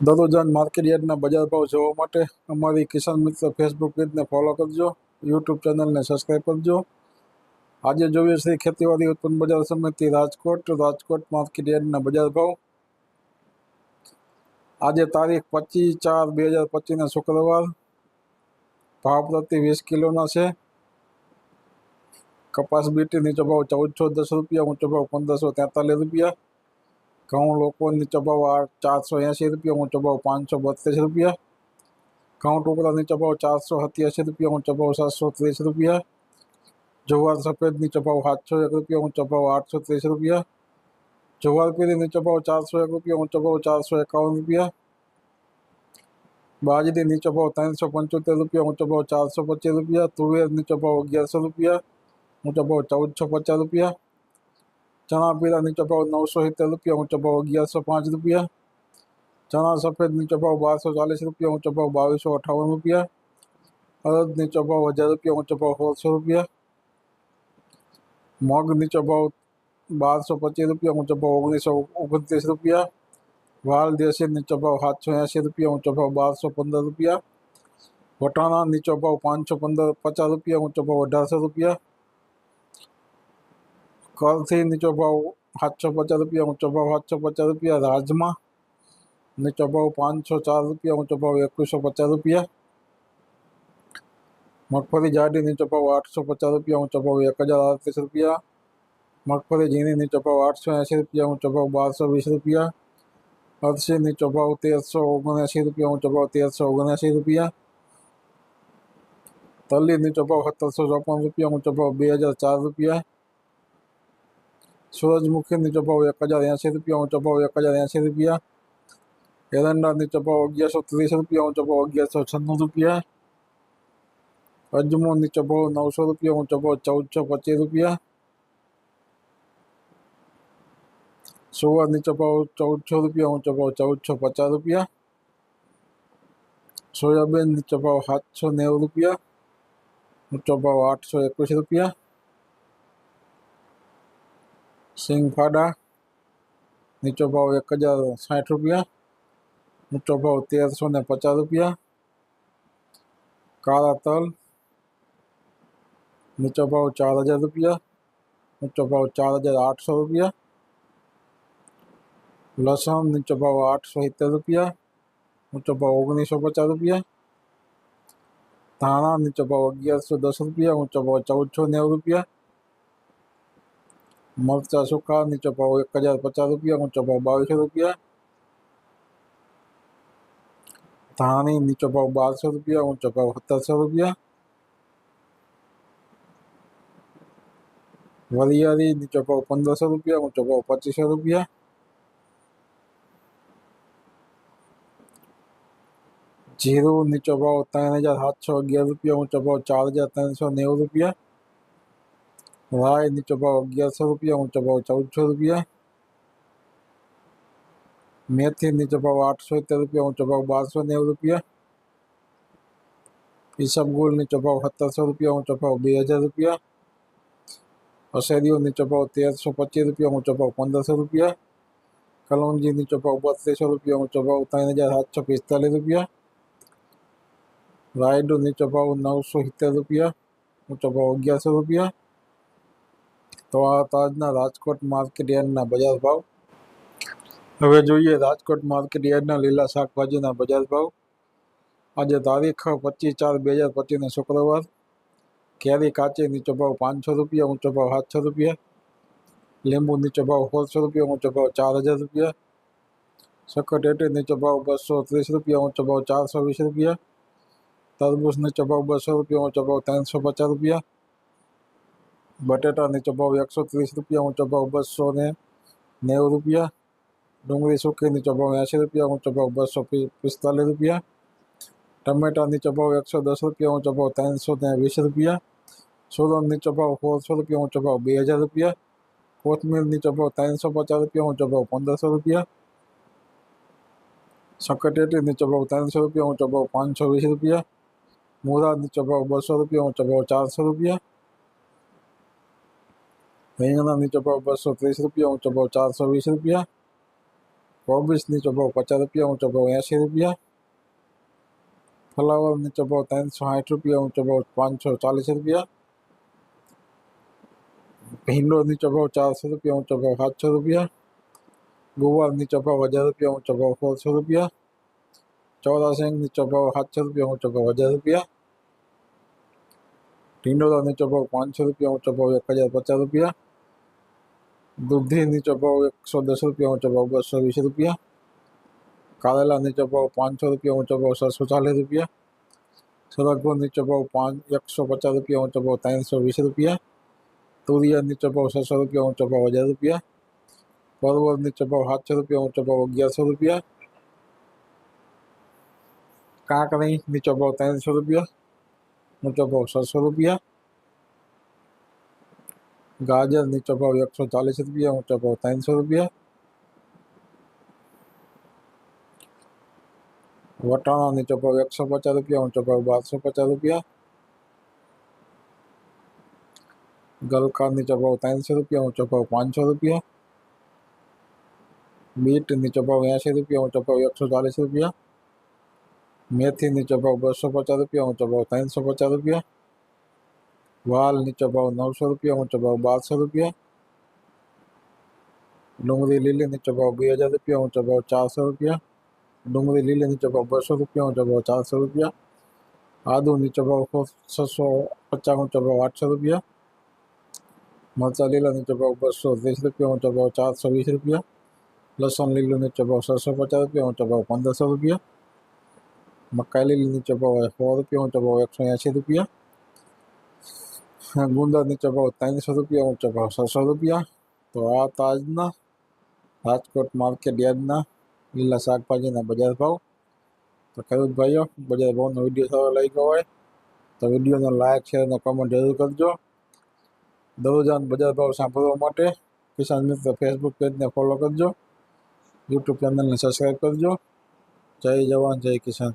દરરોજ માર્કેટ યાર્ડના બજાર ભાવ જોવા માટે અમારી કિસાન મિત્ર ફેસબુક પેજને ફોલો કરજો યુટ્યુબ ચેનલને સબસ્ક્રાઈબ કરજો આજે જોઈએ શ્રી ખેતીવાડી ઉત્પન્ન બજાર સમિતિ રાજકોટ રાજકોટ માર્કેટ યાર્ડના બજાર ભાવ આજે તારીખ પચીસ ચાર બે હજાર પચીસના શુક્રવાર ભાવ પ્રતિ વીસ કિલોના છે કપાસ બીટી નીચો ભાવ ચૌદસો દસ રૂપિયા ઊંચો ભાવ પંદરસો તેતાલીસ રૂપિયા ઘઉં લોકો નીચો ભાવ આઠ ચારસો એંસી રૂપિયા ઊંચો ભાવ પાંચસો બત્રીસ રૂપિયા ઘઉં ટુકડા નીચો ભાવ ચારસો સત્યાસી રૂપિયા ઊંચો ભાવ સાતસો ત્રીસ રૂપિયા જુવાર સફેદ નીચો ભાવ સાતસો એક રૂપિયા ઊંચો ભાવ આઠસો ત્રીસ રૂપિયા જુવાર પીરી નીચો ભાવ ચારસો એક રૂપિયા ઊંચો ભાવ ચારસો એકાવન રૂપિયા બાજરી નીચો ભાવ ત્રણસો પંચોતેર રૂપિયા ઊંચો ભાવ ચારસો પચીસ રૂપિયા તુવેર નીચો ભાવ અગિયારસો રૂપિયા ઊંચો ભાવ ચૌદસો પચાસ રૂપિયા चना पीला नीचे पाओ नौ सौ सत्तर रुपया ऊँचा पाओ ग्यारह सौ पाँच रुपया। चना सफ़ेद नीचे पाओ बारह सौ चालीस रुपया ऊँचा पाओ बाईस सौ अट्ठावन रुपया। अरद नीचे पाओ हज़ार रुपया ऊँचा पाओ सोलह सौ रुपया। मग नीचे पाओ बारह सौ पच्चीस रुपया ऊँचा पाओ उन्नीस सौ उनतीस रुपया। वाल देसी नीचे पाओ सात सौ अस्सी रुपया ऊँचा पाओ बारह सौ पंद्रह रुपया। वटाना नीचे पाओ पाँच सौ पंद्रह, पचास रुपया ऊँचा पाओ अठारह सौ रुपया। રૂપિયા કરથી નીચો ભાવ સાતસો પચાસ રૂપિયા ઊંચો ભાવ સાતસો પચાસ રૂપિયા રાજમા નીચો ભાવ પાંચસો ચાર રૂપિયા ઊંચો ભાવ એકવીસો પચાસ રૂપિયા મગફળી જાડી નીચો ભાવ આઠસો પચાસ રૂપિયા ઊંચો ભાવ એક હજાર આડત્રીસ રૂપિયા મગફળી ઝીણી નીચો ભાવ આઠસો એંસી રૂપિયા ઊંચો ભાવ બારસો વીસ રૂપિયા અરસી નીચો ભાવ તેરસો ઓગણએંસી રૂપિયા ઊંચો ભાવ તેરસો ઓગણએંસી રૂપિયા તલી નીચો ભાવ સત્તરસો ચોપન રૂપિયા ઊંચો ભાવ બે હજાર ચાર રૂપિયા સૂરજમુખી નીચો ભાવ એક હજાર એંસી રૂપિયા ઊંચો ભાવ એક હજાર એંસી રૂપિયા એરંડા નીચો ભાવ અગિયારસો ત્રીસ રૂપિયા ઊંચો ભાવ અગિયારસો છન્નું રૂપિયા અજમો નીચો ભાવ નવસો રૂપિયા ઊંચો ભાવ ચૌદસો પચીસ રૂપિયા સુવા નીચો ભાવ ચૌદસો રૂપિયા ઊંચો ભાવ ચૌદસો પચાસ રૂપિયા સોયાબીન નીચો ભાવ સાતસો નેવું રૂપિયા ઊંચો ભાવ આઠસો એકવીસ રૂપિયા સિંગફાડા નીચો ભાવ એક હજાર સાઠ રૂપિયા ઊંચો ભાવ તેરસો ને પચાસ રૂપિયા કાળા તલ નીચો ભાવ ચાર હજાર રૂપિયા ઊંચો ભાવ ચાર હજાર આઠસો રૂપિયા લસણ નીચો ભાવ આઠસો સિત્તેર રૂપિયા ઊંચો ભાવ ઓગણીસો પચાસ રૂપિયા ધાણા નીચો ભાવ અગિયારસો દસ રૂપિયા ઊંચો ભાવ ચૌદસો નેવું રૂપિયા મરચા સૂકા નીચો ભાવ એક હજાર પચાસ રૂપિયા ઊંચો ભાવ બાવીસો રૂપિયા ધાણી નીચો ભાવ બારસો રૂપિયા ઊંચો ભાવ સત્તરસો રૂપિયા વરિયાળી નીચો ભાવ પંદરસો રૂપિયા ઊંચો ભાવ પચીસો રૂપિયા જીરું નીચો ભાવ ત્રણ હજાર સાતસો અગિયાર રૂપિયા ઊંચો ભાવ ચાર હજાર ત્રણસો નેવું રૂપિયા રાય નીચો ભાવ અગિયારસો રૂપિયા ઊંચો ભાવ ચૌદસો રૂપિયા મેથી નીચો ભાવ આઠસો સિત્તેર રૂપિયા ઊંચો ભાવ બારસો નેવું રૂપિયા ઈસબગુલ નીચો ભાવ સત્તરસો રૂપિયા ઊંચો ભાવ બે હજાર રૂપિયા અશેરીઓ નીચો ભાવ તેરસો પચીસ રૂપિયા ઊંચો ભાવ પંદરસો રૂપિયા કલોંજી નીચો ભાવ બત્રીસો રૂપિયા ઊંચો ભાવ ત્રણ હજાર સાતસો પિસ્તાલીસ રૂપિયા રાયડો નીચો ભાવ નવસો સિત્તેર રૂપિયા ઊંચો ભાવ અગિયારસો રૂપિયા તો આ તાજના રાજકોટ માર્કેટ યાર્ડના બજાર ભાવ હવે જોઈએ રાજકોટ માર્કેટ યાર્ડના લીલા શાકભાજીના બજાર ભાવ આજે તારીખ પચીસ ચાર બે હજાર પચીસને શુક્રવાર કેરી કાચી નીચો ભાવ પાંચસો રૂપિયા ઊંચો ભાવ સાતસો રૂપિયા લીંબુ નીચો ભાવ સોળસો રૂપિયા ઊંચો ભાવ ચાર હજાર રૂપિયા સકટેટી નીચો ભાવ બસો ત્રીસ રૂપિયા ઊંચો ભાવ ચારસો વીસ રૂપિયા તરબૂચ નીચો ભાવ બસો રૂપિયા ઊંચો ભાવ ત્રણસો પચાસ રૂપિયા બટેટા નીચો ભાવ એકસો ત્રીસ રૂપિયા ઊંચો ભાવ બસો ને નેવું રૂપિયા ડુંગળી સૂકી નીચો ભાવ એંસી રૂપિયા ઊંચો ભાવ બસો પિસ્તાલીસ રૂપિયા ટમેટા નીચો ભાવ એકસો દસ રૂપિયા ઊંચો ભાવ ત્રણસો ને વીસ રૂપિયા સોલન નીચો ભાવ સોળસો રૂપિયા ઊંચો ભાવ બે હજાર રૂપિયા કોથમીર નીચો ભાવ ત્રણસો પચાસ રૂપિયા ઊંચો ભાવ પંદરસો રૂપિયા સકટેટી નીચો ભાવ ત્રણસો રૂપિયા ઊંચો ભાવ પાંચસો વીસ રૂપિયા મૂળા નીચો ભાવ બસો રૂપિયા ઊંચો ભાવ ચારસો રૂપિયા રીંગણા નીચો ભાવ બસો ત્રીસ રૂપિયા ઊંચો ભાવ ચારસો વીસ રૂપિયા કોબીસ નીચો ભાવ પચાસ રૂપિયા ઊંચો ભાવ એંશી રૂપિયા ફ્લાવર નીચો ભાવ ત્રણસો સાઠ રૂપિયા ઊંચો ભાવ પાંચસો ચાલીસ રૂપિયા ભીંડો નીચો ભાવ ચારસો રૂપિયા ઊંચો ભાવ સાતસો રૂપિયા ગુવાર નીચો ભાવ હજાર રૂપિયા ઊંચો ભાવ સોળસો રૂપિયા ચોરાસી નીચો ભાવ સાતસો રૂપિયા ઊંચો ભાવ હજાર રૂપિયા ઢીંડોળો નીચો ભાવ પાંચસો રૂપિયા ઊંચો ભાવ એક હજાર પચાસ રૂપિયા दुग्ध हिंदी चौपाओ एक सौ दस रुपया ऊँचा भाव बस सौ बीस रुपया काला लानी चौपाओ पाँच सौ रुपया ऊँचा भाव सात सौ चालीस रुपया सोलहपुर नीचे भाव पाँच एक सौ पचास रुपया ऊँचा भाव तीन सौ बीस रुपया तूरिया नीचे भाव सात सौ रुपया ऊँचा भाव हज़ार रुपया परवर नीचे भाव सात सौ रुपया ऊँचा भाव ग्यारह सौ रुपया काकड़ी नीचे भाव तीन सौ रुपया ऊँचा भाव सात सौ रुपया ગાજર નીચો ભાવ એકસો ચાલીસ રૂપિયા ઊંચો ભાવ ત્રણસો રૂપિયા વટાણા નીચો ભાવ એકસો પચાસ રૂપિયા ઊંચો ભાવ બારસો પચાસ રૂપિયા ગલકા નીચો ભાવ ત્રણસો રૂપિયા ઊંચો ભાવ પાંચસો રૂપિયા બીટ નીચો ભાવ એંશી રૂપિયા ઊંચો ભાવ એકસો ચાલીસ રૂપિયા મેથી નીચો ભાવ બસો પચાસ રૂપિયા ઊંચો ભાવ ત્રણસો પચાસ રૂપિયા વાલ નીચો ભાવ નવસો રૂપિયા ઊંચો ભાવ બારસો રૂપિયા ડુંગળી લીલી નીચો ભાવ બે હજાર રૂપિયા ઊંચો ભાવ ચારસો રૂપિયા ડુંગળી લીલી નીચો ભાવ બસો રૂપિયા ઊંચો ભાવ ચારસો રૂપિયા આદુ નીચો ભાવ છસો પચાસ ઊંચો ભાવ આઠસો રૂપિયા મરચા લીલા નીચો ભાવ બસો ત્રીસ રૂપિયા ઊંચો ભાવ ચારસો વીસ રૂપિયા લસણ લીલું નીચો ભાવ છસો પચાસ રૂપિયા ઊંચો ભાવ પંદરસો રૂપિયા મકાઈ લીલી નીચો ભાવ સો રૂપિયા ઊંચો ભાવ એકસો એંશી રૂપિયા ગુંદર નીચો ભાવ ત્રણસો રૂપિયા ઊંચો ભાવ છસો રૂપિયા તો આ તાજના રાજકોટ માર્કેટ યાર્ડના લીલા શાકભાજીના બજાર ભાવ તો ખેડૂત ભાઈઓ બજાર ભાવનો વિડીયો સારો લાગ્યો હોય તો વિડીયોને લાઇક શેર અને કમેન્ટ જરૂર કરજો દરરોજાન બજાર ભાવ સાંભળવા માટે કિસાન મિત્ર ફેસબુક પેજને ફોલો કરજો યુટ્યુબ ચેનલને સબસ્ક્રાઈબ કરજો જય જવાન જય કિસાન